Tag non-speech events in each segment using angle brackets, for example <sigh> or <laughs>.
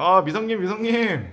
아 미성님 미성님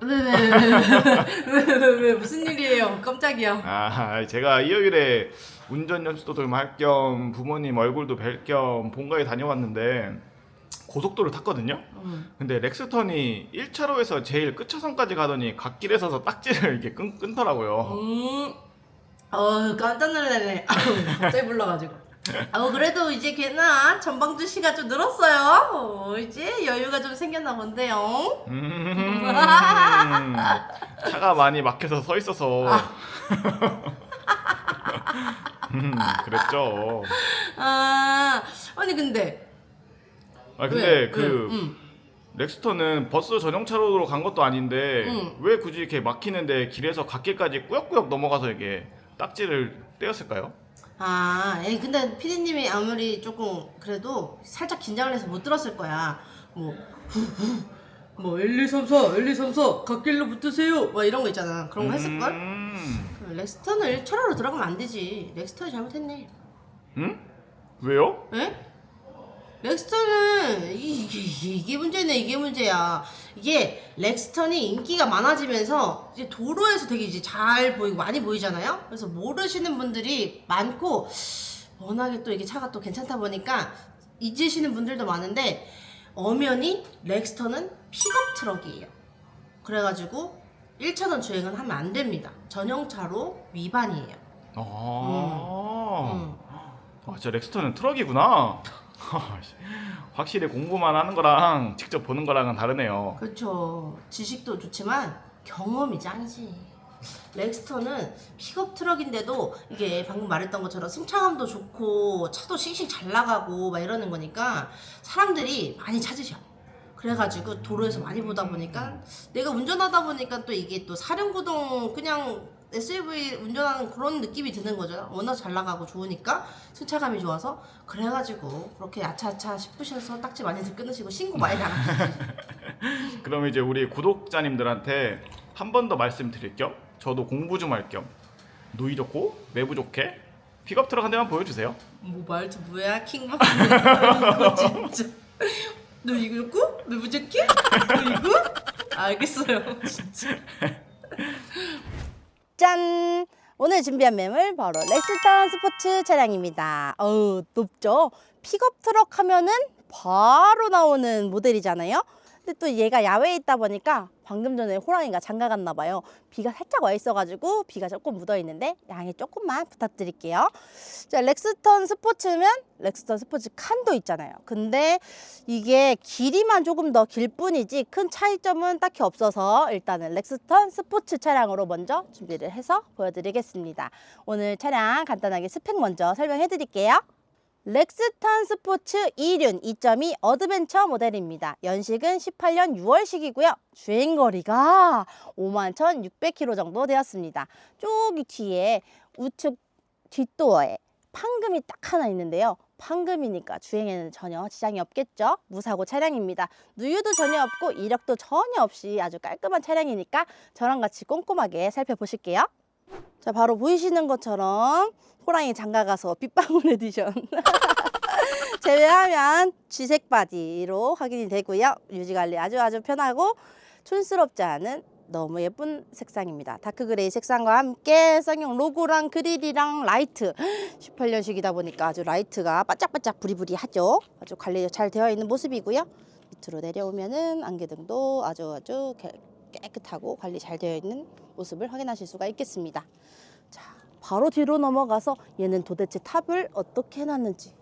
네네네. <laughs> 무슨 일이에요? 깜짝이야. 아 제가 일요일에 운전 연수도 좀할겸 부모님 얼굴도 뵐 겸 본가에 다녀왔는데 고속도로 탔거든요 음. 근데 렉스턴이 1차로에서 제일 끝차선까지 가더니 갓길에 서서 딱지를 이렇게 끊, 끊더라고요 음. 어 깜짝. 아우, 갑자기 불러가지고. 어 그래도 이제 걔나 전방주 씨가 좀 늘었어요. 어, 이제 여유가 좀 생겼나 본데요. 음, 차가 많이 막혀서 서 있어서 음, 그랬죠 아 아니 근데 아 근데 왜? 그 왜? 음. 렉스턴은 버스 전용 차로로 간 것도 아닌데 음. 왜 굳이 이렇게 막히는데 길에서 갓길까지 꾸역꾸역 넘어가서 이게 딱지를 떼었을까요? 아, 에이, 근데 피디님이 아무리 조금 그래도 살짝 긴장을 해서 못 들었을 거야. 뭐, 뭐, 1, 2, 3, 4, 1, 2, 3, 4, 갓길로 붙으세요. 뭐 이런 거 있잖아. 그런 거 했을걸? 음. 렉스턴을 1차로로 들어가면 안 되지. 렉스턴이 잘못했네. 응? 왜요? 에? 렉스턴은 이- 이게, 이게 문제네 이게 문제야. 이게 렉스턴이 인기가 많아지면서 이제 도로에서 되게 이제 잘 보이고 많이 보이잖아요? 그래서 모르시는 분들이 많고 워낙에 또 이게 차가 또 괜찮다 보니까 잊으시는 분들도 많은데 엄연히 렉스턴은 픽업 트럭이에요. 그래가지고 1차선 주행은 하면 안 됩니다. 전용차로 위반이에요. 아, 음. 아, 저 렉스턴은 트럭이구나. 확실히 공부만 하는 거랑 직접 보는 거랑은 다르네요. 그렇죠. 지식도 좋지만 경험이 짱이지. 렉스턴은 픽업 트럭인데도 이게 방금 말했던 것처럼 승차감도 좋고 차도 씩씩 잘 나가고 막 이러는 거니까 사람들이 많이 찾으셔. 그래가지고 도로에서 많이 보다 보니까 내가 운전하다 보니까 또 이게 또 사륜구동 그냥 SUV 운전하는 그런 느낌이 드는 거죠. 워낙 잘 나가고 좋으니까 승차감이 좋아서 그래가지고 그렇게 야차야차 싶으셔서 딱지 많이들 끊으시고 신고 많이 <laughs> 나가시죠. 그럼 이제 우리 구독자님들한테 한 번 더 말씀드릴 겸 저도 공부 좀 할 겸 누이 좋고 매부 좋게 픽업 트럭 한 대만 보여주세요. 뭐 말투 뭐야 이거 진짜 너 이거 읽고? 너 무적해? 너 이거? 알겠어요 진짜 <laughs> 짠! 오늘 준비한 매물 바로 렉스턴 스포츠 차량입니다 어우 높죠? 픽업 트럭 하면은 바로 나오는 모델이잖아요 근데 또 얘가 야외에 있다 보니까 방금 전에 호랑이가 장가 갔나 봐요 비가 살짝 와 있어가지고 비가 조금 묻어 있는데 양해 조금만 부탁드릴게요 자, 렉스턴 스포츠면 렉스턴 스포츠 칸도 있잖아요. 근데 이게 길이만 조금 더 길 뿐이지 큰 차이점은 딱히 없어서 일단은 렉스턴 스포츠 차량으로 먼저 준비를 해서 보여드리겠습니다. 오늘 차량 간단하게 스펙 먼저 설명해 드릴게요. 렉스턴 스포츠 2륜 2.2 어드벤처 모델입니다. 연식은 18년 6월식이고요. 주행거리가 51,600km 정도 되었습니다. 저기 뒤에 우측 뒷도어에 판금이 딱 하나 있는데요. 판금이니까 주행에는 전혀 지장이 없겠죠. 무사고 차량입니다. 누유도 전혀 없고 이력도 전혀 없이 아주 깔끔한 차량이니까 저랑 같이 꼼꼼하게 살펴보실게요. 자, 바로 보이시는 것처럼 호랑이 장가가서 빗방울 에디션. <laughs> 제외하면 쥐색 바디로 확인이 되고요. 유지 관리 아주 아주 편하고 촌스럽지 않은 너무 예쁜 색상입니다. 다크 그레이 색상과 함께 쌍용 로고랑 그릴이랑 라이트 <gasps> 18년식이다 보니까 아주 라이트가 반짝반짝 부리부리하죠. 아주 관리 잘 되어 있는 모습이고요. 밑으로 내려오면은 안개등도 아주 아주 깨- 깨끗하고 관리 잘 되어 있는 모습을 확인하실 수가 있겠습니다. 자, 바로 뒤로 넘어가서 얘는 도대체 탑을 어떻게 해놨는지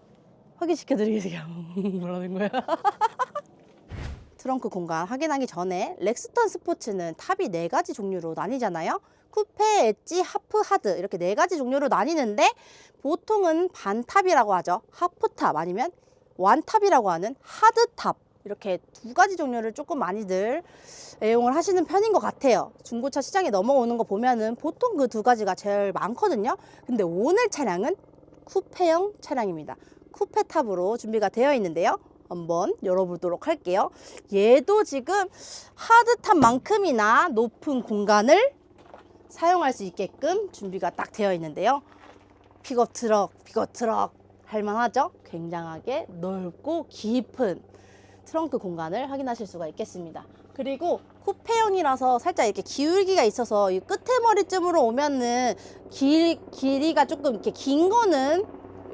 확인시켜 드리겠습니다. <laughs> 뭐라는 거야? <laughs> 트렁크 공간 확인하기 전에 렉스턴 스포츠는 탑이 네 가지 종류로 나뉘잖아요. 쿠페, 엣지, 하프, 하드 이렇게 네 가지 종류로 나뉘는데 보통은 반탑이라고 하죠. 하프탑 아니면 완탑이라고 하는 하드탑 이렇게 두 가지 종류를 조금 많이들 애용을 하시는 편인 것 같아요. 중고차 시장에 넘어오는 거 보면은 보통 그 두 가지가 제일 많거든요. 근데 오늘 차량은 쿠페형 차량입니다. 쿠페 탑으로 준비가 되어 있는데요. 한번 열어보도록 할게요. 얘도 지금 하드탑 만큼이나 높은 공간을 사용할 수 있게끔 준비가 딱 되어 있는데요. 픽업 트럭, 픽업 트럭 할만하죠? 굉장하게 넓고 깊은 트렁크 공간을 확인하실 수가 있겠습니다. 그리고 쿠페형이라서 살짝 이렇게 기울기가 있어서 이 끝에 머리쯤으로 오면은 길, 길이가 조금 이렇게 긴 거는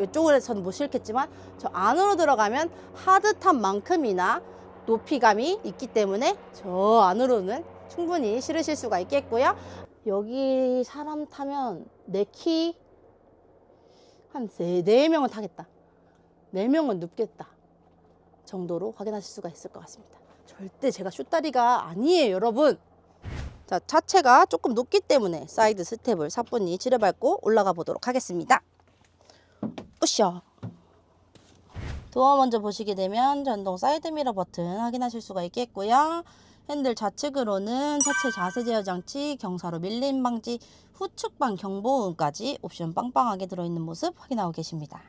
이쪽에서는 못 실겠지만 저 안으로 들어가면 하드탑 만큼이나 높이감이 있기 때문에 저 안으로는 충분히 실으실 수가 있겠고요. 여기 사람 타면 내 키 한 세, 네 명은 타겠다. 네 명은 눕겠다. 정도로 확인하실 수가 있을 것 같습니다. 절대 제가 슛다리가 아니에요, 여러분. 자, 차체가 조금 높기 때문에 사이드 스텝을 사뿐히 지려밟고 올라가 보도록 하겠습니다. 으쌰. 도어 먼저 보시게 되면 전동 사이드 미러 버튼 확인하실 수가 있겠고요. 핸들 좌측으로는 차체 자세 제어 장치, 경사로 밀림 방지, 후측방 경보음까지 옵션 빵빵하게 들어있는 모습 확인하고 계십니다.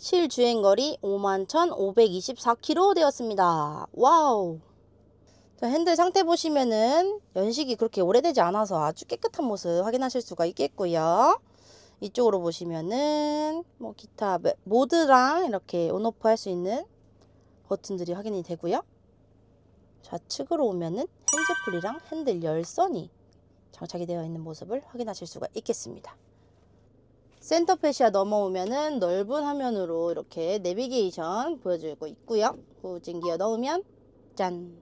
실 주행거리 51,524km 되었습니다. 와우. 자, 핸들 상태 보시면은 연식이 그렇게 오래되지 않아서 아주 깨끗한 모습 확인하실 수가 있겠고요. 이쪽으로 보시면은 뭐 기타 매- 모드랑 이렇게 온오프 할 수 있는 버튼들이 확인이 되고요. 좌측으로 오면은 핸즈풀이랑 핸들 열선이 장착이 되어 있는 모습을 확인하실 수가 있겠습니다. 센터 페시아 넘어오면은 넓은 화면으로 이렇게 내비게이션 보여주고 있고요. 후진 기어 넣으면 짠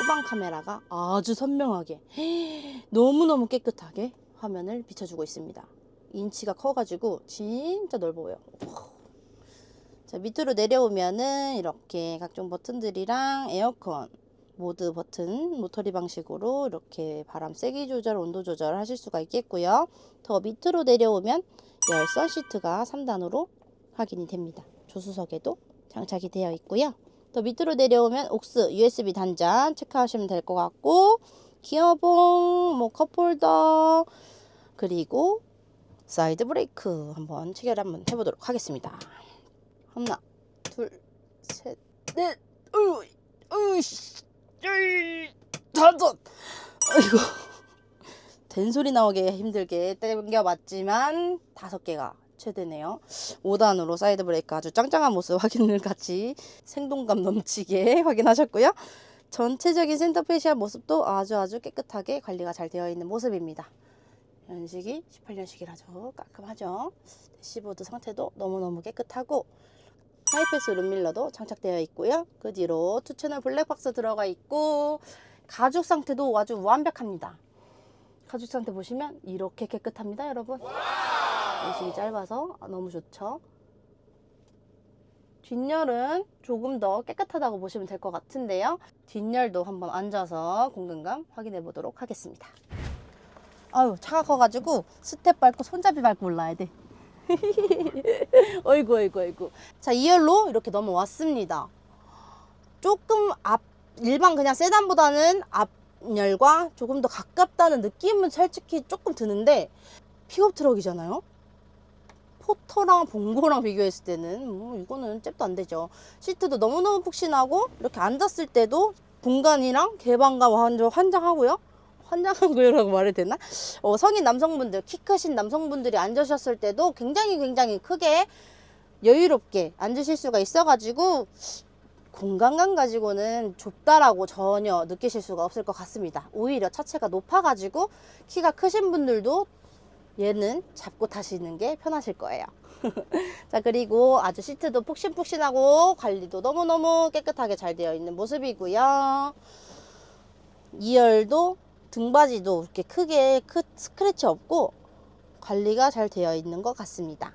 후방 카메라가 아주 선명하게 <gasps> 너무너무 깨끗하게 화면을 비춰주고 있습니다. 인치가 커가지고 진짜 넓어 보여. 자 밑으로 내려오면은 이렇게 각종 버튼들이랑 에어컨 모드 버튼 모터리 방식으로 이렇게 바람 세기 조절, 온도 조절 하실 수가 있겠고요. 더 밑으로 내려오면 열선 시트가 3단으로 확인이 됩니다. 조수석에도 장착이 되어 있고요. 더 밑으로 내려오면 옥스 USB 단자 체크하시면 될 것 같고 기어봉, 뭐 컵홀더 그리고 사이드 브레이크 한번 체결 한번 해보도록 하겠습니다. 하나, 둘, 셋, 넷, 으, 으이, 다섯. 아이고 된 소리 나오게 힘들게 땡겨봤지만 다섯 개가 최대네요. 5단으로 사이드 브레이크 아주 짱짱한 모습 확인을 같이 생동감 넘치게 <laughs> 확인하셨고요. 전체적인 센터 페시아 모습도 아주 아주 깨끗하게 관리가 잘 되어 있는 모습입니다. 연식이 18년식이라죠. 깔끔하죠. 대시보드 상태도 너무너무 깨끗하고 하이패스 룸밀러도 장착되어 있고요. 그 뒤로 투 채널 블랙박스 들어가 있고 가죽 상태도 아주 완벽합니다. 가죽 상태 보시면 이렇게 깨끗합니다, 여러분. 연식이 짧아서 너무 좋죠. 뒷열은 조금 더 깨끗하다고 보시면 될 것 같은데요. 뒷열도 한번 앉아서 공간감 확인해 보도록 하겠습니다. 아유, 차가 커가지고 스텝 밟고 손잡이 밟고 올라야 돼. <laughs> 어이구, 어이구, 어이구. 자, 2열로 이렇게 넘어왔습니다. 조금 앞, 일반 그냥 세단보다는 앞 열과 조금 더 가깝다는 느낌은 솔직히 조금 드는데, 픽업 트럭이잖아요? 포터랑 봉고랑 비교했을 때는 뭐 이거는 잽도 안 되죠. 시트도 너무너무 푹신하고 이렇게 앉았을 때도 공간이랑 개방감 완전 환장하고요. 환장하고요라고 <laughs> 말해도 되나? 어, 성인 남성분들, 키 크신 남성분들이 앉으셨을 때도 굉장히 굉장히 크게 여유롭게 앉으실 수가 있어가지고 공간감 가지고는 좁다라고 전혀 느끼실 수가 없을 것 같습니다. 오히려 차체가 높아가지고 키가 크신 분들도 얘는 잡고 타시는 게 편하실 거예요. <laughs> 자, 그리고 아주 시트도 푹신푹신하고 관리도 너무너무 깨끗하게 잘 되어 있는 모습이고요. 2열도 등받이도 이렇게 크게 크, 스크래치 없고 관리가 잘 되어 있는 것 같습니다.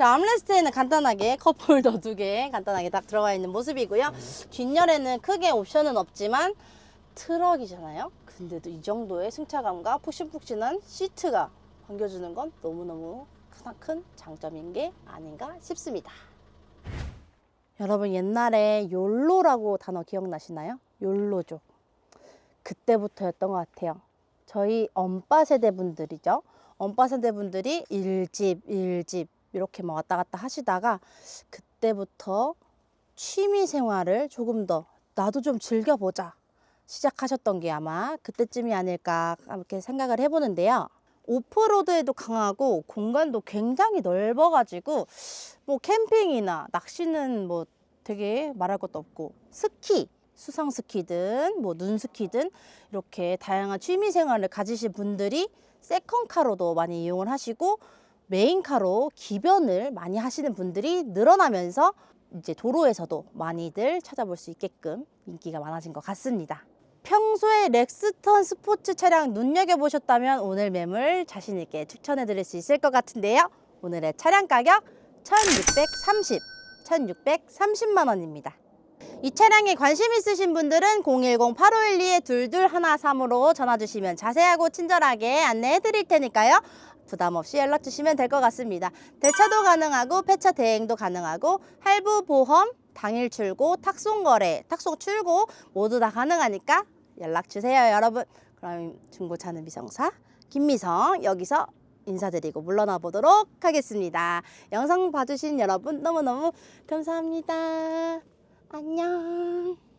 자, 암레스트에는 간단하게 컵홀더 <laughs> 두 개 간단하게 딱 들어가 있는 모습이고요. 뒷열에는 크게 옵션은 없지만 트럭이잖아요. 근데도 이 정도의 승차감과 푹신푹신한 시트가 안겨주는 건 너무너무 크나큰 장점인 게 아닌가 싶습니다. 여러분 옛날에 욜로라고 단어 기억나시나요? 욜로족. 그때부터였던 것 같아요. 저희 엄빠 세대 분들이죠. 엄빠 세대 분들이 일집, 일집 이렇게 막 왔다 갔다 하시다가 그때부터 취미 생활을 조금 더 나도 좀 즐겨보자 시작하셨던 게 아마 그때쯤이 아닐까 이렇게 생각을 해보는데요. 오프로드에도 강하고 공간도 굉장히 넓어가지고 뭐 캠핑이나 낚시는 뭐 되게 말할 것도 없고 스키, 수상 스키든 뭐 눈 스키든 이렇게 다양한 취미 생활을 가지신 분들이 세컨카로도 많이 이용을 하시고 메인카로 기변을 많이 하시는 분들이 늘어나면서 이제 도로에서도 많이들 찾아볼 수 있게끔 인기가 많아진 것 같습니다. 평소에 렉스턴 스포츠 차량 눈여겨보셨다면 오늘 매물 자신있게 추천해 드릴 수 있을 것 같은데요. 오늘의 차량 가격 1630, 1630만 원입니다. 이 차량에 관심 있으신 분들은 010-8512-2213으로 전화 주시면 자세하고 친절하게 안내해 드릴 테니까요. 부담 없이 연락 주시면 될 것 같습니다. 대차도 가능하고 폐차 대행도 가능하고 할부 보험, 당일 출고, 탁송 거래, 탁송 출고 모두 다 가능하니까 연락 주세요, 여러분. 그럼 중고차는 미성사 김미성 여기서 인사드리고 물러나 보도록 하겠습니다. 영상 봐주신 여러분 너무너무 감사합니다. 안녕.